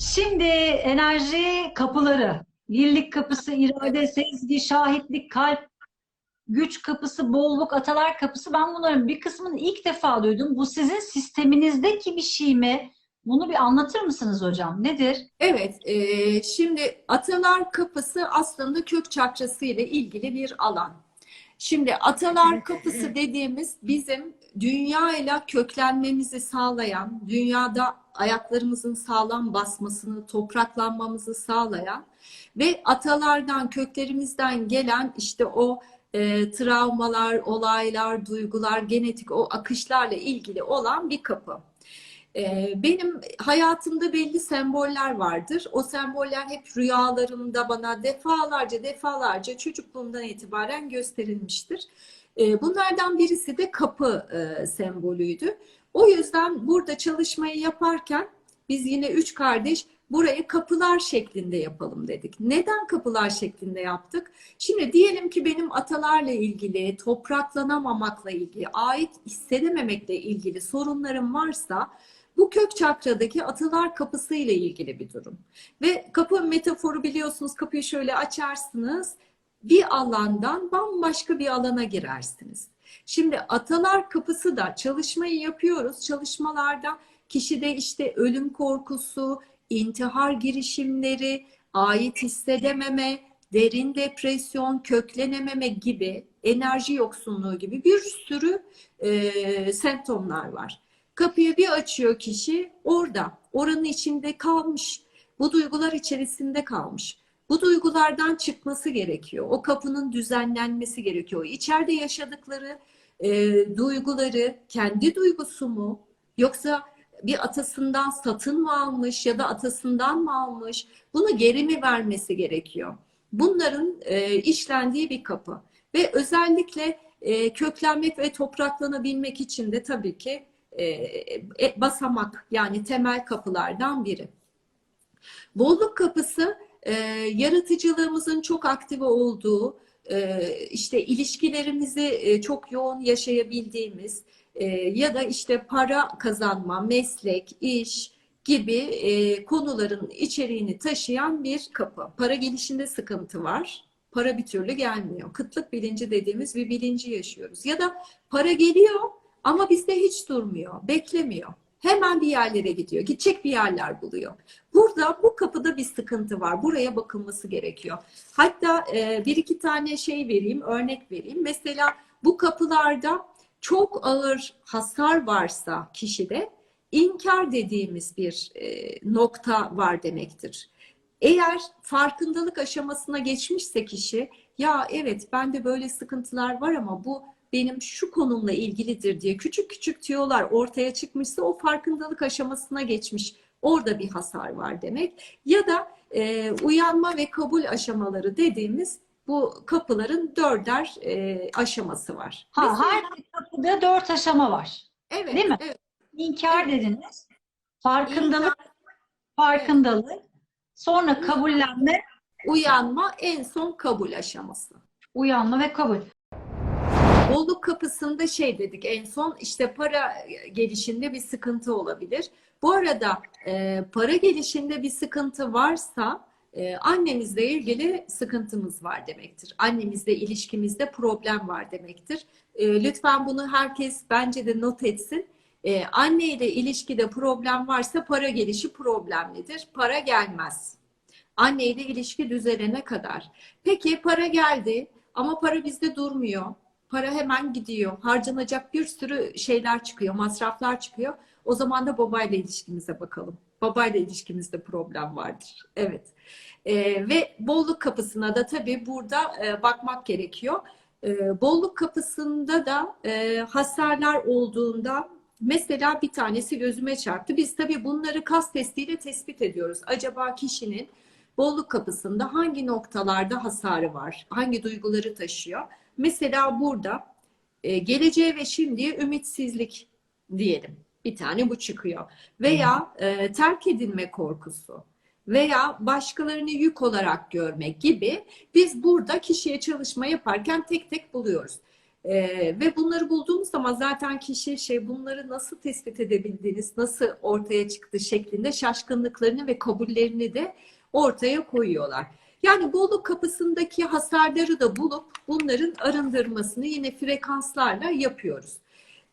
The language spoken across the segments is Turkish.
Şimdi enerji kapıları, birlik kapısı, irade, sezgi, şahitlik, kalp, güç kapısı, bolluk, atalar kapısı. Ben bunların bir kısmını ilk defa duydum. Bu sizin sisteminizdeki bir şey mi? Bunu bir anlatır mısınız hocam? Nedir? Evet, e, şimdi atalar kapısı aslında kök çakrası ile ilgili bir alan. Şimdi atalar kapısı dediğimiz bizim dünya ile köklenmemizi sağlayan, dünyada ayaklarımızın sağlam basmasını, topraklanmamızı sağlayan ve atalardan, köklerimizden gelen işte o e, travmalar, olaylar, duygular, genetik o akışlarla ilgili olan bir kapı. Ee, Benim hayatımda belli semboller vardır. O semboller hep rüyalarımda bana defalarca defalarca çocukluğumdan itibaren gösterilmiştir. Ee, Bunlardan birisi de kapı e, sembolüydü. O yüzden burada çalışmayı yaparken biz yine üç kardeş burayı kapılar şeklinde yapalım dedik. Neden kapılar şeklinde yaptık? Şimdi diyelim ki benim atalarla ilgili, topraklanamamakla ilgili, ait hissedememekle ilgili sorunlarım varsa bu kök çakradaki atalar kapısı ile ilgili bir durum. Ve kapı metaforu biliyorsunuz kapıyı şöyle açarsınız bir alandan bambaşka bir alana girersiniz. Şimdi atalar kapısı da çalışmayı yapıyoruz. Çalışmalarda kişide işte ölüm korkusu, intihar girişimleri, ait hissedememe, derin depresyon, köklenememe gibi, enerji yoksunluğu gibi bir sürü e, semptomlar var. Kapıyı bir açıyor kişi orada, oranın içinde kalmış. Bu duygular içerisinde kalmış. Bu duygulardan çıkması gerekiyor. O kapının düzenlenmesi gerekiyor. İçeride yaşadıkları e, duyguları kendi duygusu mu yoksa bir atasından satın mı almış ya da atasından mı almış? Bunu geri mi vermesi gerekiyor? Bunların e, işlendiği bir kapı. Ve özellikle e, köklenmek ve topraklanabilmek için de tabii ki e, basamak yani temel kapılardan biri. Bolluk kapısı e, yaratıcılığımızın çok aktive olduğu, e, işte ilişkilerimizi e, çok yoğun yaşayabildiğimiz e, ya da işte para kazanma, meslek, iş gibi e, konuların içeriğini taşıyan bir kapı. Para gelişinde sıkıntı var. Para bir türlü gelmiyor. Kıtlık bilinci dediğimiz bir bilinci yaşıyoruz. Ya da para geliyor ama bizde hiç durmuyor, beklemiyor. Hemen bir yerlere gidiyor, gidecek bir yerler buluyor. Burada bu kapıda bir sıkıntı var. Buraya bakılması gerekiyor. Hatta e, bir iki tane şey vereyim, örnek vereyim. Mesela bu kapılarda çok ağır hasar varsa kişide inkar dediğimiz bir e, nokta var demektir. Eğer farkındalık aşamasına geçmişse kişi ya evet bende böyle sıkıntılar var ama bu benim şu konumla ilgilidir diye küçük küçük tüyolar ortaya çıkmışsa o farkındalık aşamasına geçmiş. Orada bir hasar var demek. Ya da e, uyanma ve kabul aşamaları dediğimiz bu kapıların dörder e, aşaması var. Ha, Mesela- her kapıda dört aşama var. evet, değil mi? evet. İnkar Evet. dediniz. Farkındalık, İnkar, farkındalık. Sonra kabullenme, uyanma en son kabul aşaması. uyanma ve kabul. Bolluk kapısında şey dedik en son işte para gelişinde bir sıkıntı olabilir. Bu arada e, para gelişinde bir sıkıntı varsa e, annemizle ilgili sıkıntımız var demektir. Annemizle ilişkimizde problem var demektir. E, lütfen bunu herkes bence de not etsin. E, anne ile ilişkide problem varsa para gelişi problemlidir. Para gelmez. Anne ile ilişki düzelene kadar. Peki para geldi ama para bizde durmuyor. Para hemen gidiyor. Harcanacak bir sürü şeyler çıkıyor, masraflar çıkıyor. O zaman da babayla ilişkimize bakalım. Babayla ilişkimizde problem vardır. Evet. Ee, ve bolluk kapısına da tabii burada e, bakmak gerekiyor. Ee, bolluk kapısında da e, hasarlar olduğunda mesela bir tanesi gözüme çarptı. Biz tabii bunları kas testiyle tespit ediyoruz. Acaba kişinin bolluk kapısında hangi noktalarda hasarı var? Hangi duyguları taşıyor? Mesela burada e, geleceğe ve şimdiye ümitsizlik diyelim. Bir tane bu çıkıyor. Veya e, terk edilme korkusu veya başkalarını yük olarak görmek gibi biz burada kişiye çalışma yaparken tek tek buluyoruz. Ee, ve bunları bulduğumuz zaman zaten kişi şey bunları nasıl tespit edebildiniz, nasıl ortaya çıktı şeklinde şaşkınlıklarını ve kabullerini de ortaya koyuyorlar. Yani bolluk kapısındaki hasarları da bulup bunların arındırmasını yine frekanslarla yapıyoruz.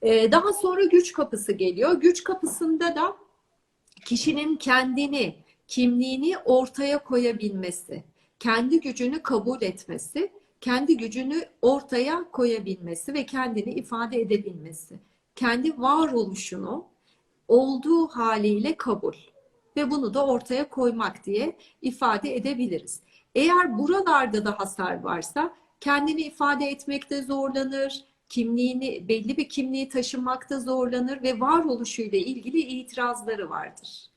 Ee, daha sonra güç kapısı geliyor. Güç kapısında da kişinin kendini, kimliğini ortaya koyabilmesi, kendi gücünü kabul etmesi, kendi gücünü ortaya koyabilmesi ve kendini ifade edebilmesi, kendi varoluşunu olduğu haliyle kabul ve bunu da ortaya koymak diye ifade edebiliriz. Eğer buralarda da hasar varsa kendini ifade etmekte zorlanır, kimliğini belli bir kimliği taşımakta zorlanır ve varoluşuyla ilgili itirazları vardır.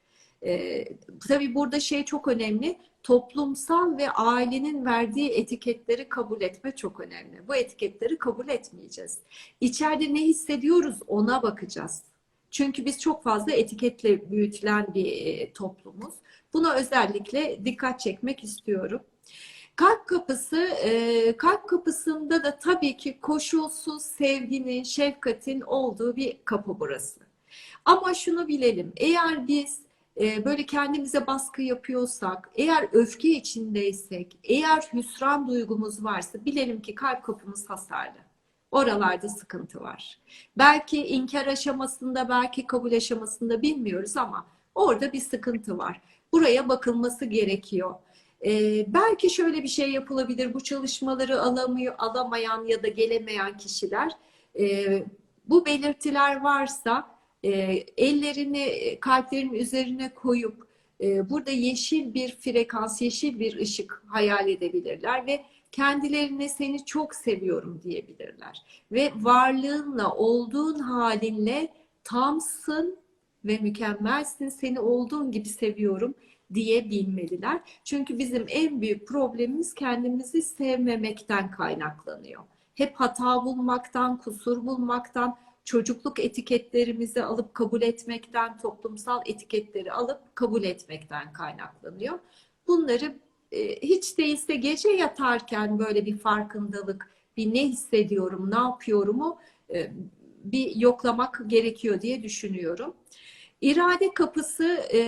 Ee, tabii burada şey çok önemli. Toplumsal ve ailenin verdiği etiketleri kabul etme çok önemli. Bu etiketleri kabul etmeyeceğiz. İçeride ne hissediyoruz ona bakacağız. Çünkü biz çok fazla etiketle büyütülen bir e, toplumuz. Buna özellikle dikkat çekmek istiyorum. Kalp kapısı, e, kalp kapısında da tabii ki koşulsuz sevginin, şefkatin olduğu bir kapı burası. Ama şunu bilelim, eğer biz e, böyle kendimize baskı yapıyorsak, eğer öfke içindeysek, eğer hüsran duygumuz varsa bilelim ki kalp kapımız hasarlı. Oralarda sıkıntı var. Belki inkar aşamasında, belki kabul aşamasında bilmiyoruz ama orada bir sıkıntı var. Buraya bakılması gerekiyor. Ee, belki şöyle bir şey yapılabilir. Bu çalışmaları alamıyor, alamayan ya da gelemeyen kişiler e, bu belirtiler varsa e, ellerini kalplerin üzerine koyup e, burada yeşil bir frekans, yeşil bir ışık hayal edebilirler ve kendilerine seni çok seviyorum diyebilirler. Ve varlığınla, olduğun halinle tamsın ve mükemmelsin, seni olduğun gibi seviyorum diyebilmeliler. Çünkü bizim en büyük problemimiz kendimizi sevmemekten kaynaklanıyor. Hep hata bulmaktan, kusur bulmaktan, çocukluk etiketlerimizi alıp kabul etmekten, toplumsal etiketleri alıp kabul etmekten kaynaklanıyor. Bunları e, hiç değilse gece yatarken böyle bir farkındalık, bir ne hissediyorum, ne yapıyorumu e, bir yoklamak gerekiyor diye düşünüyorum. İrade kapısı e,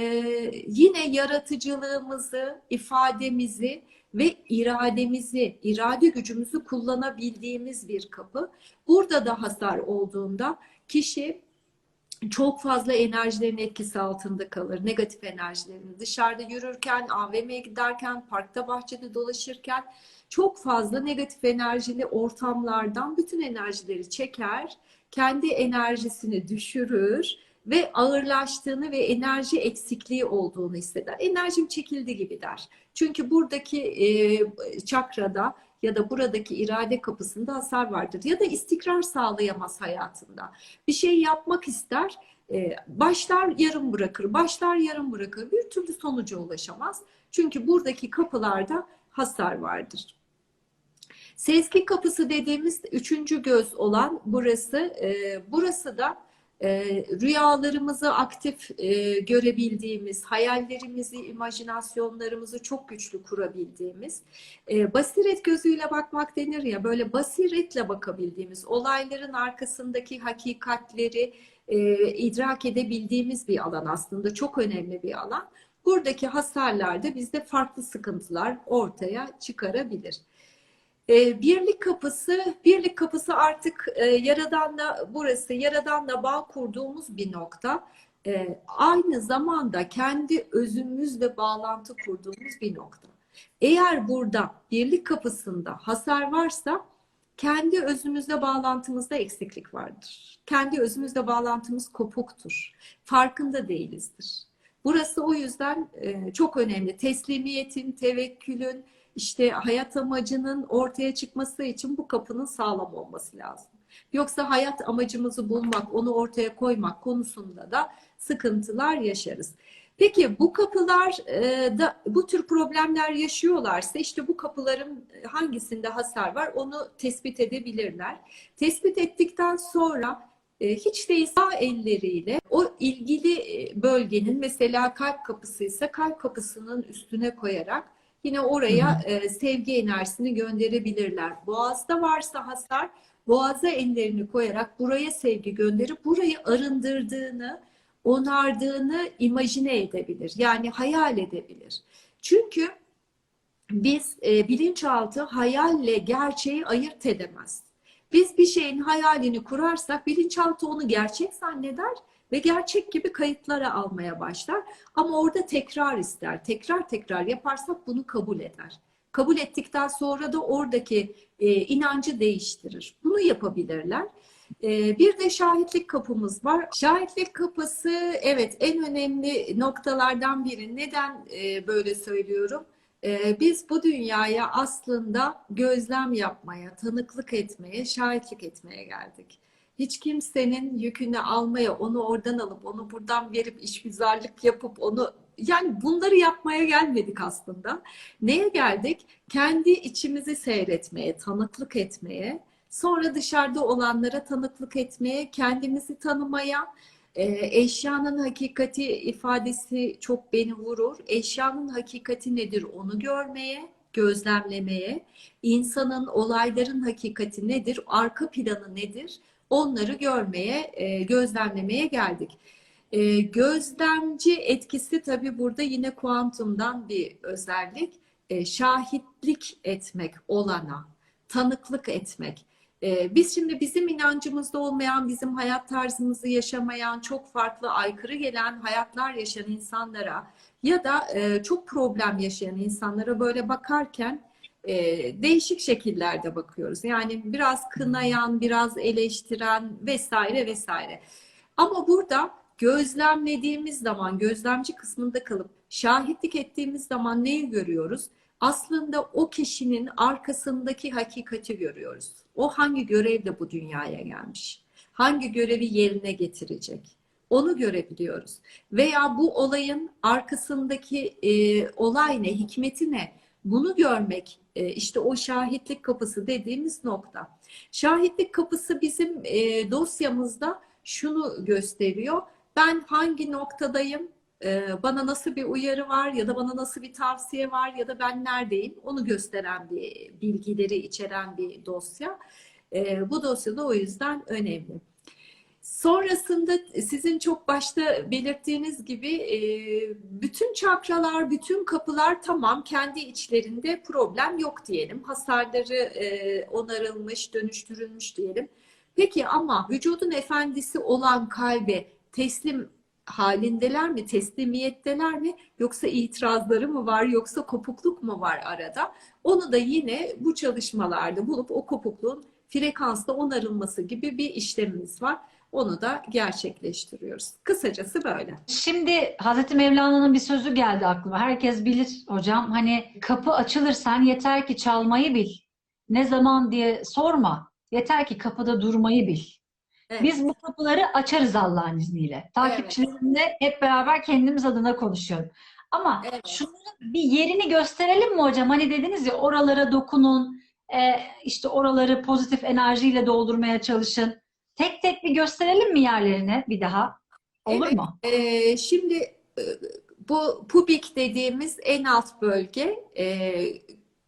yine yaratıcılığımızı, ifademizi ve irademizi, irade gücümüzü kullanabildiğimiz bir kapı. Burada da hasar olduğunda kişi çok fazla enerjilerin etkisi altında kalır. Negatif enerjilerin. Dışarıda yürürken, AVM'ye giderken, parkta bahçede dolaşırken çok fazla negatif enerjili ortamlardan bütün enerjileri çeker. Kendi enerjisini düşürür ve ağırlaştığını ve enerji eksikliği olduğunu hisseder. Enerjim çekildi gibi der. Çünkü buradaki e, çakrada ya da buradaki irade kapısında hasar vardır. Ya da istikrar sağlayamaz hayatında. Bir şey yapmak ister, e, başlar yarım bırakır, başlar yarım bırakır. Bir türlü sonuca ulaşamaz. Çünkü buradaki kapılarda hasar vardır. Sezgi kapısı dediğimiz üçüncü göz olan burası. E, burası da e, rüyalarımızı aktif e, görebildiğimiz, hayallerimizi, imajinasyonlarımızı çok güçlü kurabildiğimiz, e, basiret gözüyle bakmak denir ya, böyle basiretle bakabildiğimiz, olayların arkasındaki hakikatleri e, idrak edebildiğimiz bir alan aslında, çok önemli bir alan. Buradaki hasarlarda bizde farklı sıkıntılar ortaya çıkarabilir. E, birlik kapısı, birlik kapısı artık e, Yaradan'la burası, Yaradan'la bağ kurduğumuz bir nokta. E, aynı zamanda kendi özümüzle bağlantı kurduğumuz bir nokta. Eğer burada birlik kapısında hasar varsa kendi özümüzle bağlantımızda eksiklik vardır. Kendi özümüzle bağlantımız kopuktur. Farkında değilizdir. Burası o yüzden çok önemli. Teslimiyetin, tevekkülün, işte hayat amacının ortaya çıkması için bu kapının sağlam olması lazım. Yoksa hayat amacımızı bulmak, onu ortaya koymak konusunda da sıkıntılar yaşarız. Peki bu kapılar e, da bu tür problemler yaşıyorlarsa işte bu kapıların hangisinde hasar var onu tespit edebilirler. Tespit ettikten sonra e, hiç değilse sağ elleriyle o ilgili e, bölgenin mesela kalp kapısı ise kalp kapısının üstüne koyarak Yine oraya e, sevgi enerjisini gönderebilirler. Boğazda varsa hasar boğaza ellerini koyarak buraya sevgi gönderip burayı arındırdığını, onardığını imajine edebilir. Yani hayal edebilir. Çünkü biz e, bilinçaltı hayalle gerçeği ayırt edemez. Biz bir şeyin hayalini kurarsak bilinçaltı onu gerçek zanneder ve gerçek gibi kayıtlara almaya başlar. Ama orada tekrar ister. Tekrar tekrar yaparsak bunu kabul eder. Kabul ettikten sonra da oradaki e, inancı değiştirir. Bunu yapabilirler. E, bir de şahitlik kapımız var. Şahitlik kapısı evet en önemli noktalardan biri. Neden e, böyle söylüyorum? E, biz bu dünyaya aslında gözlem yapmaya, tanıklık etmeye, şahitlik etmeye geldik. Hiç kimsenin yükünü almaya, onu oradan alıp, onu buradan verip, işgüzarlık yapıp, onu yani bunları yapmaya gelmedik aslında. Neye geldik? Kendi içimizi seyretmeye, tanıklık etmeye, sonra dışarıda olanlara tanıklık etmeye, kendimizi tanımaya, e, eşyanın hakikati ifadesi çok beni vurur. Eşyanın hakikati nedir onu görmeye, gözlemlemeye, insanın, olayların hakikati nedir, arka planı nedir onları görmeye, e, gözlemlemeye geldik. E, gözlemci etkisi tabii burada yine kuantumdan bir özellik. E, şahitlik etmek olana, tanıklık etmek. Biz şimdi bizim inancımızda olmayan, bizim hayat tarzımızı yaşamayan, çok farklı aykırı gelen hayatlar yaşayan insanlara ya da çok problem yaşayan insanlara böyle bakarken e, değişik şekillerde bakıyoruz. Yani biraz kınayan, biraz eleştiren vesaire vesaire. Ama burada gözlemlediğimiz zaman, gözlemci kısmında kalıp şahitlik ettiğimiz zaman neyi görüyoruz? Aslında o kişinin arkasındaki hakikati görüyoruz. O hangi görevle bu dünyaya gelmiş? Hangi görevi yerine getirecek? Onu görebiliyoruz. Veya bu olayın arkasındaki e, olay ne, hikmeti ne? Bunu görmek e, işte o şahitlik kapısı dediğimiz nokta. Şahitlik kapısı bizim e, dosyamızda şunu gösteriyor. Ben hangi noktadayım? E, bana nasıl bir uyarı var ya da bana nasıl bir tavsiye var ya da ben neredeyim? Onu gösteren bir bilgileri içeren bir dosya. Bu dosya da o yüzden önemli. Sonrasında sizin çok başta belirttiğiniz gibi e, bütün çakralar, bütün kapılar tamam kendi içlerinde problem yok diyelim. Hasarları e, onarılmış, dönüştürülmüş diyelim. Peki ama vücudun efendisi olan kalbe teslim halindeler mi, teslimiyetteler mi yoksa itirazları mı var yoksa kopukluk mu var arada? Onu da yine bu çalışmalarda bulup o kopukluğun frekansta onarılması gibi bir işlemimiz var. Onu da gerçekleştiriyoruz. Kısacası böyle. Şimdi Hazreti Mevlana'nın bir sözü geldi aklıma. Herkes bilir hocam. Hani kapı açılır sen yeter ki çalmayı bil. Ne zaman diye sorma. Yeter ki kapıda durmayı bil. Evet. Biz bu kapıları açarız Allah'ın izniyle. Takipçilerimle hep beraber kendimiz adına konuşuyorum. Ama Evet. şunun bir yerini gösterelim mi hocam? Hani dediniz ya oralara dokunun, e, işte oraları pozitif enerjiyle doldurmaya çalışın. Tek tek bir gösterelim mi yerlerini bir daha? Olur Evet. mu? Ee, şimdi e, bu pubik dediğimiz en alt bölge e,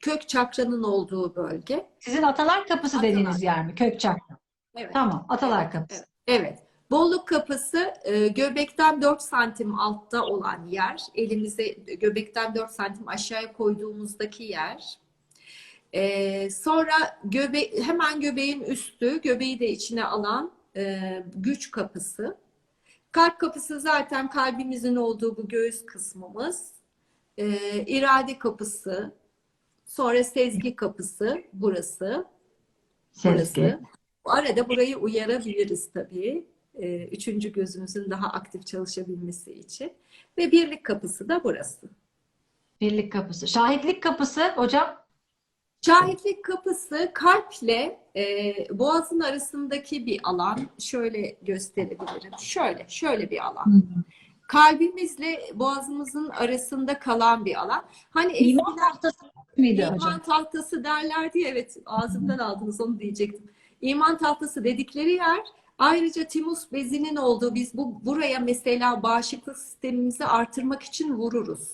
kök çakranın olduğu bölge. Sizin Atalar Kapısı Atalar. dediğiniz yer mi? Kök çakra. Evet. Tamam, Atalar Evet, Kapısı. Evet. Bolluk kapısı e, göbekten 4 santim altta olan yer. Elimize göbekten 4 santim aşağıya koyduğumuzdaki yer. E, sonra göbe hemen göbeğin üstü, göbeği de içine alan e, güç kapısı. Kalp kapısı zaten kalbimizin olduğu bu göğüs kısmımız. E, irade kapısı, sonra sezgi kapısı burası. Sezgi. Burası. Bu arada burayı uyarabiliriz tabii. Ee, Üçüncü gözümüzün daha aktif çalışabilmesi için. Ve birlik kapısı da burası. Birlik Kapısı. Şahitlik Kapısı hocam. Şahitlik kapısı kalple e, boğazın arasındaki bir alan. Şöyle gösterebilirim. Şöyle, şöyle bir alan. Kalbimizle boğazımızın arasında kalan bir alan. Hani İman eskiden tahtası mıydı hocam? İman tahtası derlerdi ya, evet ağzımdan aldınız onu diyecektim. İman tahtası dedikleri yer ayrıca timus bezinin olduğu biz bu buraya mesela bağışıklık sistemimizi artırmak için vururuz.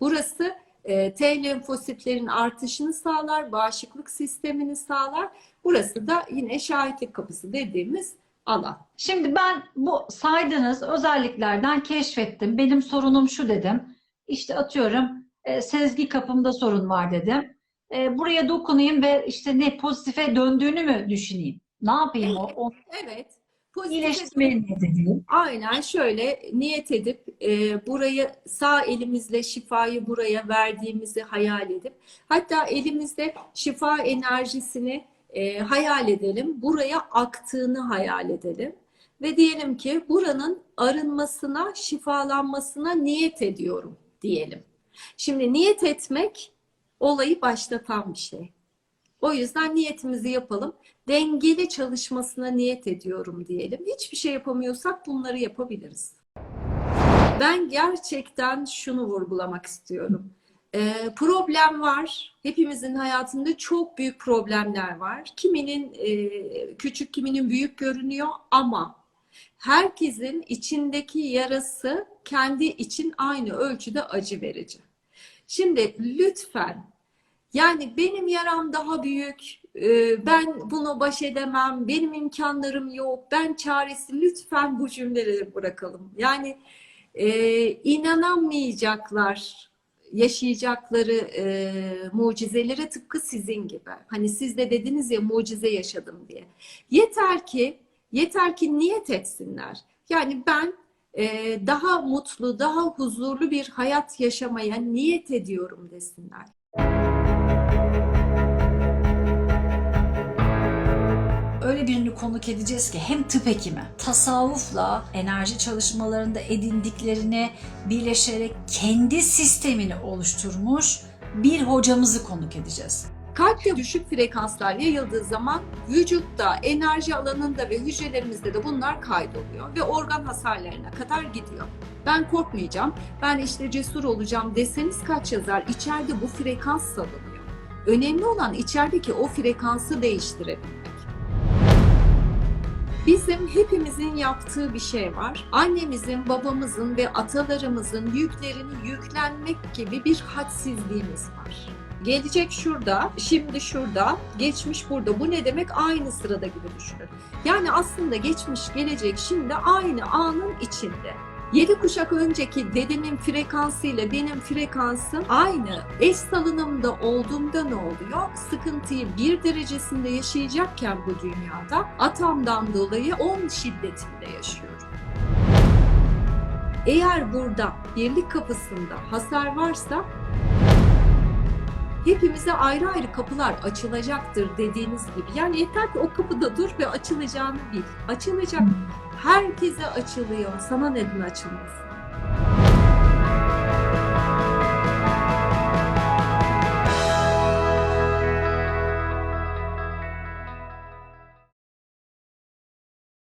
Burası e, T lenfositlerin artışını sağlar, bağışıklık sistemini sağlar. Burası da yine şahitlik kapısı dediğimiz alan. Şimdi ben bu saydığınız özelliklerden keşfettim. Benim sorunum şu dedim. İşte atıyorum e, sezgi kapımda sorun var dedim. E, buraya dokunayım ve işte ne pozitife döndüğünü mü düşüneyim? Ne yapayım o? o Evet. Pozitif niyet edeyim. Aynen şöyle niyet edip e, burayı sağ elimizle şifayı buraya verdiğimizi hayal edip hatta elimizde şifa enerjisini e, hayal edelim. Buraya aktığını hayal edelim. Ve diyelim ki buranın arınmasına, şifalanmasına niyet ediyorum diyelim. Şimdi niyet etmek olayı başlatan bir şey. O yüzden niyetimizi yapalım. Dengeli çalışmasına niyet ediyorum diyelim. Hiçbir şey yapamıyorsak bunları yapabiliriz. Ben gerçekten şunu vurgulamak istiyorum. Ee, problem var. Hepimizin hayatında çok büyük problemler var. Kiminin e, küçük, kiminin büyük görünüyor ama herkesin içindeki yarası kendi için aynı ölçüde acı verici. Şimdi lütfen yani benim yaram daha büyük, e, ben bunu baş edemem, benim imkanlarım yok, ben çaresi lütfen bu cümleleri bırakalım. Yani e, inanamayacaklar yaşayacakları e, mucizelere tıpkı sizin gibi. Hani siz de dediniz ya mucize yaşadım diye. Yeter ki yeter ki niyet etsinler. Yani ben daha mutlu, daha huzurlu bir hayat yaşamaya niyet ediyorum desinler. Öyle birini konuk edeceğiz ki hem tıp hekimi, tasavvufla enerji çalışmalarında edindiklerini birleşerek kendi sistemini oluşturmuş bir hocamızı konuk edeceğiz. Kalpte düşük frekanslar yayıldığı zaman vücutta, enerji alanında ve hücrelerimizde de bunlar kaydoluyor ve organ hasarlarına kadar gidiyor. Ben korkmayacağım, ben işte cesur olacağım deseniz kaç yazar? İçeride bu frekans salınıyor. Önemli olan içerideki o frekansı değiştirebilmek. Bizim hepimizin yaptığı bir şey var. Annemizin, babamızın ve atalarımızın yüklerini yüklenmek gibi bir hadsizliğimiz var. Gelecek şurada, şimdi şurada, geçmiş burada. Bu ne demek? Aynı sırada gibi düşünün. Yani aslında geçmiş, gelecek, şimdi aynı anın içinde. Yedi kuşak önceki dedemin frekansıyla benim frekansım aynı. Eş salınımda olduğumda ne oluyor? Sıkıntıyı bir derecesinde yaşayacakken bu dünyada atamdan dolayı 10 şiddetinde yaşıyorum. Eğer burada birlik kapısında hasar varsa hepimize ayrı ayrı kapılar açılacaktır dediğiniz gibi. Yani yeter ki o kapıda dur ve açılacağını bil. Açılacak. Herkese açılıyor. Sana neden açılmasın?